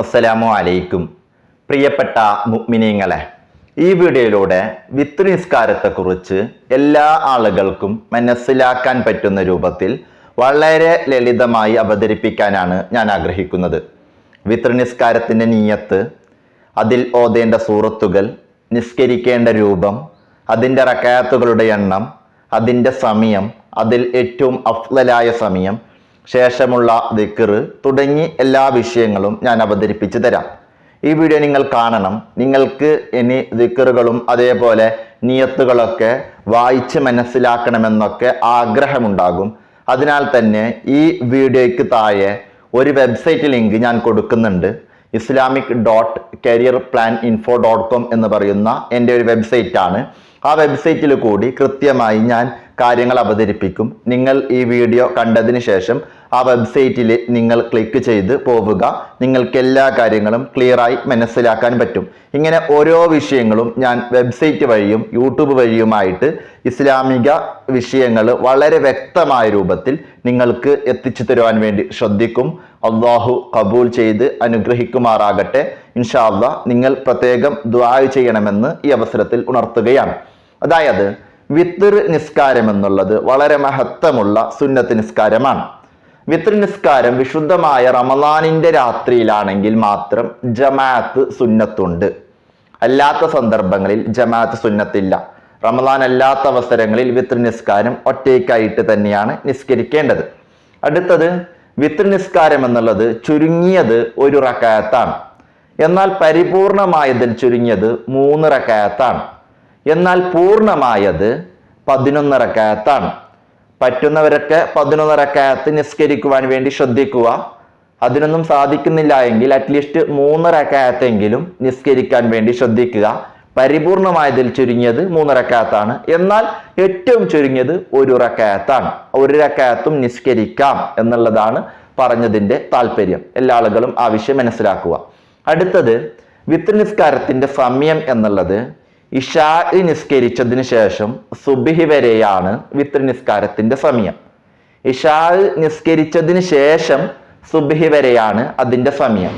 അസ്സലാമു അലൈക്കും. പ്രിയപ്പെട്ട മുഗ്മിനീങ്ങളെ ഈ വീഡിയോയിലൂടെ വിത്ത് നിസ്കാരത്തെക്കുറിച്ച് എല്ലാ ആളുകൾക്കും മനസ്സിലാക്കാൻ പറ്റുന്ന രൂപത്തിൽ വളരെ ലളിതമായി അവതരിപ്പിക്കാനാണ് ഞാൻ ആഗ്രഹിക്കുന്നത്. വിത്ത് നിസ്കാരത്തിന്റെ നീയത്ത് അതിൽ ഓതേണ്ട സൂറത്തുകൾ നിസ്കരിക്കേണ്ട രൂപം അതിന്റെ റക്കയാത്തുകളുടെ എണ്ണം അതിന്റെ സമയം അതിൽ ഏറ്റവും അഫ്ലലായ സമയം ശേഷമുള്ള ദിക്കറ് തുടങ്ങി എല്ലാ വിഷയങ്ങളും ഞാൻ അവതരിപ്പിച്ചു തരാം. ഈ വീഡിയോ നിങ്ങൾ കാണണം. നിങ്ങൾക്ക് ഇനി ദിക്കറുകളും അതേപോലെ നിയത്തുകളൊക്കെ വായിച്ച് മനസ്സിലാക്കണമെന്നൊക്കെ ആഗ്രഹമുണ്ടാകും. അതിനാൽ തന്നെ ഈ വീഡിയോയ്ക്ക് താഴെ ഒരു വെബ്സൈറ്റ് ലിങ്ക് ഞാൻ കൊടുക്കുന്നുണ്ട്. Islamic dot career plan info dot com എന്ന് പറയുന്ന എന്റെ ഒരു വെബ്സൈറ്റാണ് ആ വെബ്സൈറ്റിൽ കൂടി കൃത്യമായി ഞാൻ കാര്യങ്ങൾ അവതരിപ്പിക്കും. നിങ്ങൾ ഈ വീഡിയോ കണ്ടതിന് ശേഷം ആ വെബ്സൈറ്റിൽ നിങ്ങൾ ക്ലിക്ക് ചെയ്ത് പോവുക. നിങ്ങൾക്ക് എല്ലാ കാര്യങ്ങളും ക്ലിയറായി മനസ്സിലാക്കാൻ പറ്റും. ഇങ്ങനെ ഓരോ വിഷയങ്ങളും ഞാൻ വെബ്സൈറ്റ് വഴിയും യൂട്യൂബ് വഴിയുമായിട്ട് ഇസ്ലാമിക വിഷയങ്ങൾ വളരെ വ്യക്തമായ രൂപത്തിൽ നിങ്ങൾക്ക് എത്തിച്ചു തരുവാൻ വേണ്ടി ശ്രദ്ധിക്കും. അള്ളാഹു കബൂൽ ചെയ്ത് അനുഗ്രഹിക്കുമാറാകട്ടെ. ഇൻഷാ അള്ളാഹ് നിങ്ങൾ പ്രത്യേകം ദ്വായ ചെയ്യണമെന്ന് ഈ അവസരത്തിൽ ഉണർത്തുകയാണ്. അതായത് വിത്തിർ നിസ്കാരം എന്നുള്ളത് വളരെ മഹത്തമുള്ള സുന്നത്ത് നിസ്കാരമാണ്. വിത്തിർ നിസ്കാരം വിശുദ്ധമായ റമദാനിന്റെ രാത്രിയിലാണെങ്കിൽ മാത്രം ജമാഅത്ത് സുന്നത്തുണ്ട്. അല്ലാത്ത സന്ദർഭങ്ങളിൽ ജമാഅത്ത് സുന്നത്തില്ല. റമദാൻ അല്ലാത്ത അവസരങ്ങളിൽ വിത്ര നിസ്കാരം ഒറ്റയ്ക്കായിട്ട് തന്നെയാണ് നിസ്കരിക്കേണ്ടത്. അടുത്തത് വിത്ര നിസ്കാരം എന്നുള്ളത് ചുരുങ്ങിയത് ഒരു റക്കായത്താണ്. എന്നാൽ പരിപൂർണമായതിൽ ചുരുങ്ങിയത് മൂന്ന് റക്കായത്താണ്. എന്നാൽ പൂർണമായത് പതിനൊന്ന് റക്കായത്താണ്. പറ്റുന്നവരൊക്കെ പതിനൊന്ന് റക്കായത്ത് നിസ്കരിക്കുവാൻ വേണ്ടി ശ്രദ്ധിക്കുക. അതിനൊന്നും സാധിക്കുന്നില്ല എങ്കിൽ അറ്റ്ലീസ്റ്റ് മൂന്ന് റക്കായത്തെങ്കിലും നിസ്കരിക്കാൻ വേണ്ടി ശ്രദ്ധിക്കുക. പരിപൂർണമായതിൽ ചുരുങ്ങിയത് മൂന്ന് റക്കായത്താണ് എന്നാൽ ഏറ്റവും ചുരുങ്ങിയത് ഒരു റക്കായത്താണ് ഒരു റക്കായത്തും നിസ്കരിക്കാം എന്നുള്ളതാണ് പറഞ്ഞതിന്റെ താല്പര്യം എല്ലാ ആളുകളും ആവശ്യം മനസ്സിലാക്കുക. അടുത്തത് വിത്ത് നിസ്കാരത്തിന്റെ സമയം എന്നുള്ളത് ഇഷാ നിസ്കരിച്ചതിന് ശേഷം സുബിഹി വരെയാണ് വിത്ര നിസ്കാരത്തിന്റെ സമയം. ഇഷാ നിസ്കരിച്ചതിന് ശേഷം സുബിഹി വരെയാണ് അതിന്റെ സമയം.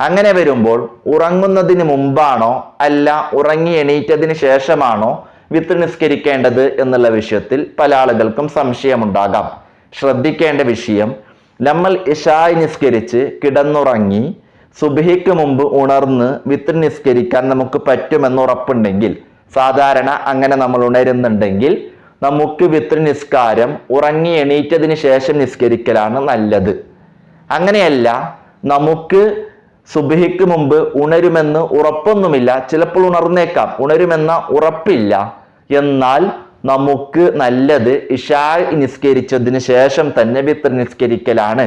അങ്ങനെ വരുമ്പോൾ ഉറങ്ങുന്നതിന് മുമ്പാണോ അല്ല ഉറങ്ങി എണീറ്റതിന് ശേഷമാണോ വിത്ര നിസ്കരിക്കേണ്ടത് എന്നുള്ള വിഷയത്തിൽ പല ആളുകൾക്കും സംശയമുണ്ടാകാം. ശ്രദ്ധിക്കേണ്ട വിഷയം നമ്മൾ ഇഷായി നിസ്കരിച്ച് കിടന്നുറങ്ങി സുബഹിക്ക് മുമ്പ് ഉണർന്ന് വിത്ത് നിസ്കരിക്കാൻ നമുക്ക് പറ്റുമെന്ന് ഉറപ്പുണ്ടെങ്കിൽ സാധാരണ അങ്ങനെ നമ്മൾ ഉണരുന്നുണ്ടെങ്കിൽ നമുക്ക് വിത്ത് നിസ്കാരം ഉറങ്ങി എണീറ്റതിന് ശേഷം നിസ്കരിക്കലാണ് നല്ലത്. അങ്ങനെയല്ല നമുക്ക് സുബഹിക്ക് മുമ്പ് ഉണരുമെന്ന് ഉറപ്പൊന്നുമില്ല. ചിലപ്പോൾ ഉണർന്നേക്കാം. ഉണരുമെന്ന ഉറപ്പില്ല. എന്നാൽ നമുക്ക് നല്ലത് ഇഷാ നിസ്കരിച്ചതിന് ശേഷം തന്നെ വിത്ത് നിസ്കരിക്കലാണ്.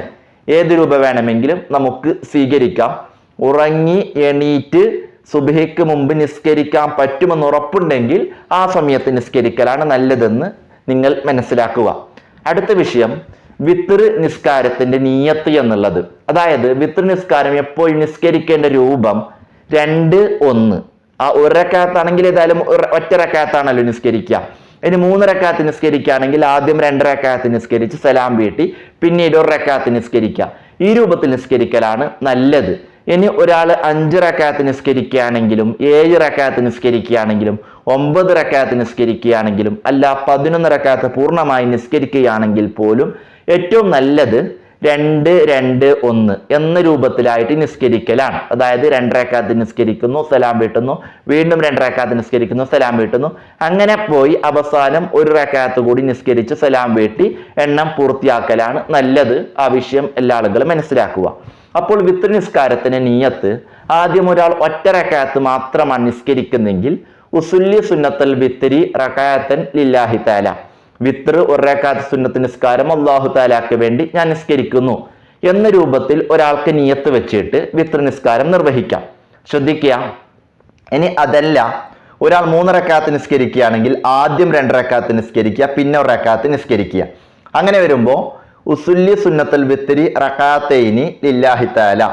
ഏത് രൂപ വേണമെങ്കിലും നമുക്ക് സ്വീകരിക്കാം. ഉറങ്ങി എണീറ്റ് സുബഹിക്ക് മുമ്പ് നിസ്കരിക്കാൻ പറ്റുമെന്ന് ഉറപ്പുണ്ടെങ്കിൽ ആ സമയത്ത് നിസ്കരിക്കലാണ് നല്ലതെന്ന് നിങ്ങൾ മനസ്സിലാക്കുക. അടുത്ത വിഷയം വിത്തർ നിസ്കാരത്തിന്റെ നീയത്ത് എന്നുള്ളത്. അതായത് വിത്തർ നിസ്കാരം എപ്പോഴും നിസ്കരിക്കേണ്ട രൂപം? രണ്ട് ഒന്ന്. ആ ഒരക്കാത്താണെങ്കിൽ ഏതായാലും ഒറ്റരക്കകത്താണല്ലോ നിസ്കരിക്കുക. ഇനി മൂന്ന് റക്കാത്ത് നിസ്കരിക്കുകയാണെങ്കിൽ ആദ്യം രണ്ട് നിസ്കരിച്ച് സലാം വീട്ടി പിന്നീട് ഒരു റക്കാത്ത് നിസ്കരിക്കുക. ഈ രൂപത്തിൽ നിസ്കരിക്കലാണ് നല്ലത്. ഇനി ഒരാൾ അഞ്ച് നിസ്കരിക്കുകയാണെങ്കിലും ഏഴ് റക്കാത്ത് നിസ്കരിക്കുകയാണെങ്കിലും ഒമ്പത് റക്കാത്ത് നിസ്കരിക്കുകയാണെങ്കിലും അല്ല പതിനൊന്ന് റക്കാത്ത് പൂർണമായി നിസ്കരിക്കുകയാണെങ്കിൽ പോലും ഏറ്റവും നല്ലത് രണ്ട് രണ്ട് ഒന്ന് എന്ന രൂപത്തിലായിട്ട് നിസ്കരിക്കലാണ്. അതായത് രണ്ടരക്കാത്ത് നിസ്കരിക്കുന്നു സലാം വീട്ടുന്നു വീണ്ടും രണ്ടരക്കാത്ത് നിസ്കരിക്കുന്നു സലാം വീട്ടുന്നു. അങ്ങനെ പോയി അവസാനം ഒരു റക്കാത്ത് കൂടി നിസ്കരിച്ച് സലാം വീട്ടി എണ്ണം പൂർത്തിയാക്കലാണ് നല്ലത് ആ വിഷയം എല്ലാ ആളുകളും മനസ്സിലാക്കുക. അപ്പോൾ വിത്ത് നിസ്കാരത്തിന് നീയത്ത് ആദ്യം ഒരാൾ ഒറ്റ റക്കാത്ത് മാത്രമാണ് നിസ്കരിക്കുന്നെങ്കിൽ ഉസുല്യ സുന്നത്തൽ വിത്തിരി റക്കായത്തൻ ലില്ലാഹി വിത്ര ഒരേക്കാത്ത സുന്നത്ത് നിസ്കാരം അള്ളാഹു താലാക്ക് വേണ്ടി ഞാൻ നിസ്കരിക്കുന്നു. എന്ന രൂപത്തിൽ ഒരാൾക്ക് നിയത്ത് വെച്ചിട്ട് വിത്ര നിസ്കാരം നിർവഹിക്കാം. ശ്രദ്ധിക്കുക. ഇനി അതല്ല ഒരാൾ മൂന്നരക്കാത്ത് നിസ്കരിക്കുകയാണെങ്കിൽ ആദ്യം രണ്ടരക്കാത്ത് നിസ്കരിക്കുക പിന്നെ ഒരു റക്കാത്ത് നിസ്കരിക്കുക. അങ്ങനെ വരുമ്പോൾ ഉസുല്യ സുന്നത്തൽ വിത്തിരി റക്കാത്തേനി ലില്ലാഹി താല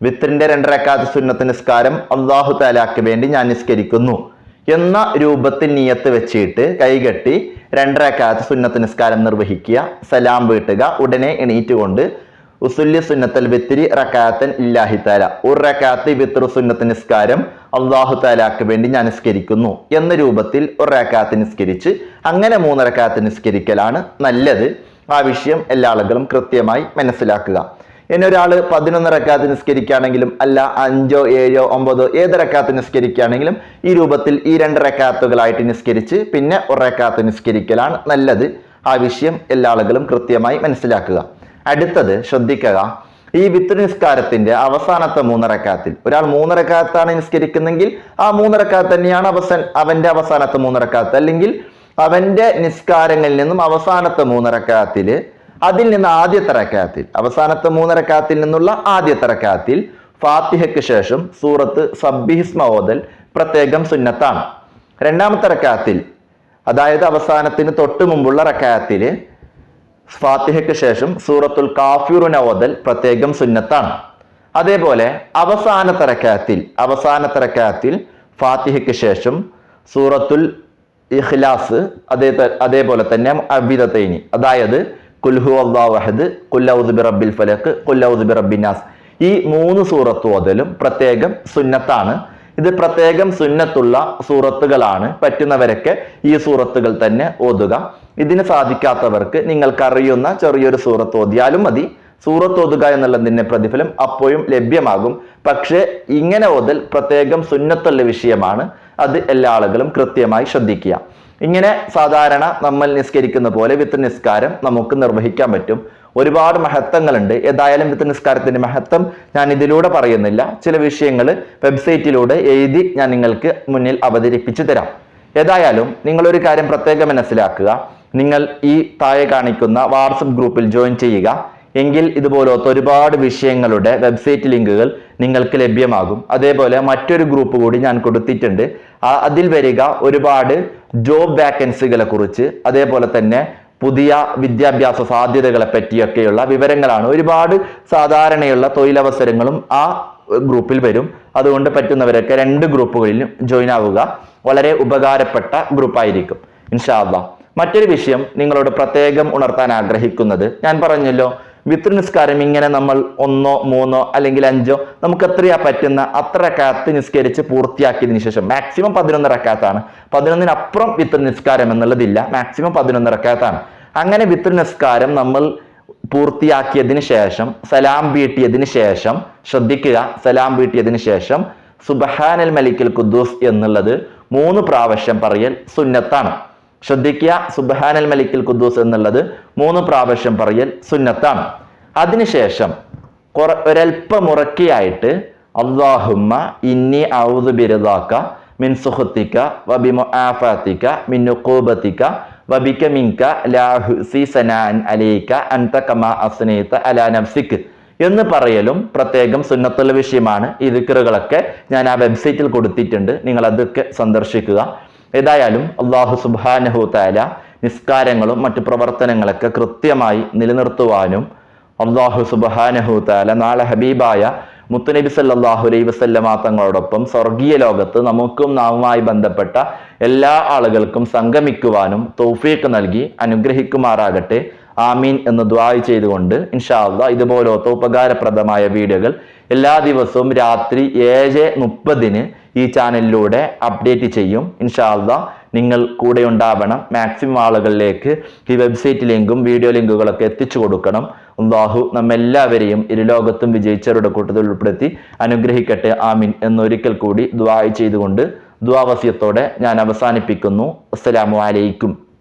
വിത്രിന്റെ രണ്ടരക്കാത്ത് സുന്നത്ത് നിസ്കാരം അള്ളാഹു താലാക്ക് വേണ്ടി ഞാൻ നിസ്കരിക്കുന്നു. എന്ന രൂപത്തിൽ നിയത്ത് വെച്ചിട്ട് കൈകെട്ടി രണ്ടരക്കാലത്ത് സുന്നത്ത് നിസ്കാരം നിർവഹിക്കുക സലാം വീട്ടുക ഉടനെ എണീറ്റുകൊണ്ട് ഉസുല്ലി സുന്നത്തൽ വിത്തിരി റക്കാത്തൻ ഇല്ലാഹി താല ഒരു റക്കാത്ത് വിത്രു സുന്നത്ത് നിസ്കാരം അള്ളാഹു താലാക്ക് വേണ്ടി ഞാൻ നിസ്കരിക്കുന്നു എന്ന രൂപത്തിൽ ഒരു റക്കാത്ത് നിസ്കരിച്ച് അങ്ങനെ മൂന്ന് റക്കാത്ത് നിസ്കരിക്കലാണ് നല്ലത്. ആ വിഷയം എല്ലാ ആളുകളും കൃത്യമായി മനസ്സിലാക്കുക. ഇനി ഒരാൾ പതിനൊന്ന് റക്കാത്ത് നിസ്കരിക്കുകയാണെങ്കിലും അല്ല അഞ്ചോ ഏഴോ ഒമ്പതോ ഏത് റക്കാത്ത് നിസ്കരിക്കുകയാണെങ്കിലും ഈ രൂപത്തിൽ ഈ രണ്ട് റക്കാത്തുകളായിട്ട് നിസ്കരിച്ച് പിന്നെ ഒരക്കാത്ത് നിസ്കരിക്കലാണ് നല്ലത്. ആ വിഷയം എല്ലാ ആളുകളും കൃത്യമായി മനസ്സിലാക്കുക. അടുത്തത് ശ്രദ്ധിക്കുക. ഈ വിത്ത് നിസ്കാരത്തിന്റെ അവസാനത്തെ മൂന്നരക്കാത്തിൽ ഒരാൾ മൂന്നരക്കാത്താണ് നിസ്കരിക്കുന്നെങ്കിൽ ആ മൂന്നരക്കാത്ത് തന്നെയാണ് അവസൻ അവന്റെ അവസാനത്തെ മൂന്നരക്കാത്ത് അല്ലെങ്കിൽ അവന്റെ നിസ്കാരങ്ങളിൽ നിന്നും അവസാനത്തെ മൂന്നരക്കാത്തിൽ അതിൽ നിന്ന് ആദ്യത്തെ റക്കാത്തിൽ അവസാനത്തെ മൂന്നരക്കാത്തിൽ നിന്നുള്ള ആദ്യത്തെ റക്കാത്തിൽ ഫാത്തിഹയ്ക്ക് ശേഷം സൂറത്ത് സബ്ബിഹിസ്മ ഓതൽ പ്രത്യേകം സുന്നത്താണ്. രണ്ടാമത്തെ റക്കാത്തിൽ അതായത് അവസാനത്തിന് തൊട്ട് മുമ്പുള്ള റക്കാത്തിൽ ഫാത്തിഹയ്ക്ക് ശേഷം സൂറത്തുൽ കാഫിറുന ഓതൽ പ്രത്യേകം സുന്നത്താണ്. അതേപോലെ അവസാനത്തെ റക്കാത്തിൽ അവസാനത്തെ റക്കാത്തിൽ ഫാത്തിഹയ്ക്ക് ശേഷം സൂറത്തുൽ ഇഖ്ലാസ് അതേ അതേപോലെ തന്നെ അബിദത്തൈനി അതായത് കുൽഹു അള്ളാഹദ് കുല്ലൗദ് ബി റബ്ബിൽ ഫലക്ക് കുല്ലൗദ്ബി റബ്ബിനാസ് ഈ മൂന്ന് സൂറത്ത് ഓതലും പ്രത്യേകം സുന്നത്താണ്. ഇത് പ്രത്യേകം സുന്നത്തുള്ള സൂറത്തുകളാണ്. പറ്റുന്നവരൊക്കെ ഈ സൂറത്തുകൾ തന്നെ ഓതുക. ഇതിന് സാധിക്കാത്തവർക്ക് നിങ്ങൾക്കറിയുന്ന ചെറിയൊരു സൂറത്ത് ഓതിയാലും മതി. സൂറത്ത് ഓതുക എന്നുള്ളതിന്റെ പ്രതിഫലം അപ്പോഴും ലഭ്യമാകും. പക്ഷേ ഇങ്ങനെ ഓതൽ പ്രത്യേകം സുന്നത്തുള്ള വിഷയമാണ്. അത് എല്ലാ ആളുകളും കൃത്യമായി ശ്രദ്ധിക്കുക. ഇങ്ങനെ സാധാരണ നമ്മൾ നിസ്കരിക്കുന്ന പോലെ വിത്ത് നിസ്കാരം നമുക്ക് നിർവഹിക്കാൻ പറ്റും. ഒരുപാട് മഹത്വങ്ങളുണ്ട്. ഏതായാലും വിത്ത് നിസ്കാരത്തിന്റെ മഹത്വം ഞാൻ ഇതിലൂടെ പറയുന്നില്ല. ചില വിഷയങ്ങൾ വെബ്സൈറ്റിലൂടെ എഴുതി ഞാൻ നിങ്ങൾക്ക് മുന്നിൽ അവതരിപ്പിച്ചു തരാം. ഏതായാലും നിങ്ങളൊരു കാര്യം പ്രത്യേകം മനസ്സിലാക്കുക. നിങ്ങൾ ഈ താഴെ കാണിക്കുന്ന വാട്സപ്പ് ഗ്രൂപ്പിൽ ജോയിൻ ചെയ്യുക. എങ്കിൽ ഇതുപോലത്തെ ഒരുപാട് വിഷയങ്ങളുടെ വെബ്സൈറ്റ് ലിങ്കുകൾ നിങ്ങൾക്ക് ലഭ്യമാകും. അതേപോലെ മറ്റൊരു ഗ്രൂപ്പ് കൂടി ഞാൻ കൊടുത്തിട്ടുണ്ട്. അതിൽ വരിക ഒരുപാട് ജോബ് വാക്കൻസികളെ കുറിച്ച് അതേപോലെ തന്നെ പുതിയ വിദ്യാഭ്യാസ സാധ്യതകളെ പറ്റിയൊക്കെയുള്ള വിവരങ്ങളാണ്. ഒരുപാട് സാധാരണയുള്ള തൊഴിലവസരങ്ങളും ആ ഗ്രൂപ്പിൽ വരും. അതുകൊണ്ട് പറ്റുന്നവരൊക്കെ രണ്ട് ഗ്രൂപ്പുകളിലും ജോയിൻ ആവുക വളരെ ഉപകാരപ്പെട്ട ഗ്രൂപ്പായിരിക്കും ഇൻഷാല്ല മറ്റൊരു വിഷയം നിങ്ങളോട് പ്രത്യേകം ഉണർത്താൻ ആഗ്രഹിക്കുന്നത് ഞാൻ പറഞ്ഞല്ലോ വിത്ര നിസ്കാരം ഇങ്ങനെ നമ്മൾ ഒന്നോ മൂന്നോ അല്ലെങ്കിൽ അഞ്ചോ നമുക്ക് എത്രയാ പറ്റുന്ന അത്ര റക്കാത്ത് നിസ്കരിച്ച് പൂർത്തിയാക്കിയതിനു ശേഷം മാക്സിമം പതിനൊന്ന് റക്കാത്താണ് പതിനൊന്നിനപ്പുറം വിത്ര നിസ്കാരം എന്നുള്ളതില്ല മാക്സിമം പതിനൊന്ന് റക്കാത്താണ് അങ്ങനെ വിത്ര നിസ്കാരം നമ്മൾ പൂർത്തിയാക്കിയതിന് ശേഷം സലാം വീട്ടിയതിന് ശേഷം ശ്രദ്ധിക്കുക സലാം വീട്ടിയതിന് ശേഷം സുബഹാനൽ മലിക്കൽ ഖുദ്ദൂസ് എന്നുള്ളത് മൂന്ന് പ്രാവശ്യം പറയൽ സുന്നത്താണ്. ശ്രദ്ധിക്കുക. സുബഹാനൽ മലിക്കൽ ഖുദ്ദൂസ് എന്നുള്ളത് മൂന്ന് പ്രാവശ്യം പറയൽ സുന്നത്താണ്. അതിനുശേഷം കുറ ഒരൽപ്പമുറക്കിയായിട്ട് അള്ളാഹുമ്മ ഇന്നി ഔദു ബിരുദാക്ക മിൻ സുഹത്തിക്ക വബി ആഫാത്തിക്ക മിൻ വബിക്ക വബിക മിങ്ക ലാഹു ഹുസി സനാൻ അലീക്ക അൻത കമ അസ്നീത്ത അലാ നഫ്സിക് എന്ന് പറയലും പ്രത്യേകം സുന്നത്തുള്ള വിഷയമാണ്. ഈ ദിക്കറുകളൊക്കെ ഞാൻ ആ വെബ്സൈറ്റിൽ കൊടുത്തിട്ടുണ്ട്. നിങ്ങൾ അതൊക്കെ സന്ദർശിക്കുക. ഏതായാലും അള്ളാഹു സുബാനഹു താല നിസ്കാരങ്ങളും മറ്റു പ്രവർത്തനങ്ങളൊക്കെ കൃത്യമായി നിലനിർത്തുവാനും അള്ളാഹു സുബാനഹു താല നാളെ ഹബീബായ മുത്തുനബി സല്ലാഹു അലൈ വസല്ലമ തങ്ങളോടൊപ്പം സ്വർഗീയ ലോകത്ത് നമുക്കും നാവുമായി ബന്ധപ്പെട്ട എല്ലാ ആളുകൾക്കും സംഗമിക്കുവാനും തൗഫീഖ് നൽകി അനുഗ്രഹിക്കുമാറാകട്ടെ. ആമീൻ എന്ന് ദ്വായ് ചെയ്തുകൊണ്ട് ഇൻഷാല്ല ഇതുപോലത്തെ ഉപകാരപ്രദമായ വീഡിയോകൾ എല്ലാ ദിവസവും രാത്രി ഏഴ് മുപ്പതിന് ഈ ചാനലിലൂടെ അപ്ഡേറ്റ് ചെയ്യും. ഇൻഷാല്ല നിങ്ങൾ കൂടെ ഉണ്ടാവണം. മാക്സിമം ആളുകളിലേക്ക് ഈ വെബ്സൈറ്റ് ലിങ്കും വീഡിയോ ലിങ്കുകളൊക്കെ എത്തിച്ചു കൊടുക്കണം. അള്ളാഹു നമ്മെല്ലാവരെയും ഇരുലോകത്തും വിജയിച്ചവരുടെ കൂട്ടത്തിൽ ഉൾപ്പെടുത്തി അനുഗ്രഹിക്കട്ടെ. ആമീൻ എന്നൊരിക്കൽ കൂടി ദ്വായ് ചെയ്തുകൊണ്ട് ദ്വാവസ്യത്തോടെ ഞാൻ അവസാനിപ്പിക്കുന്നു. അസ്സലാമു അലൈക്കും.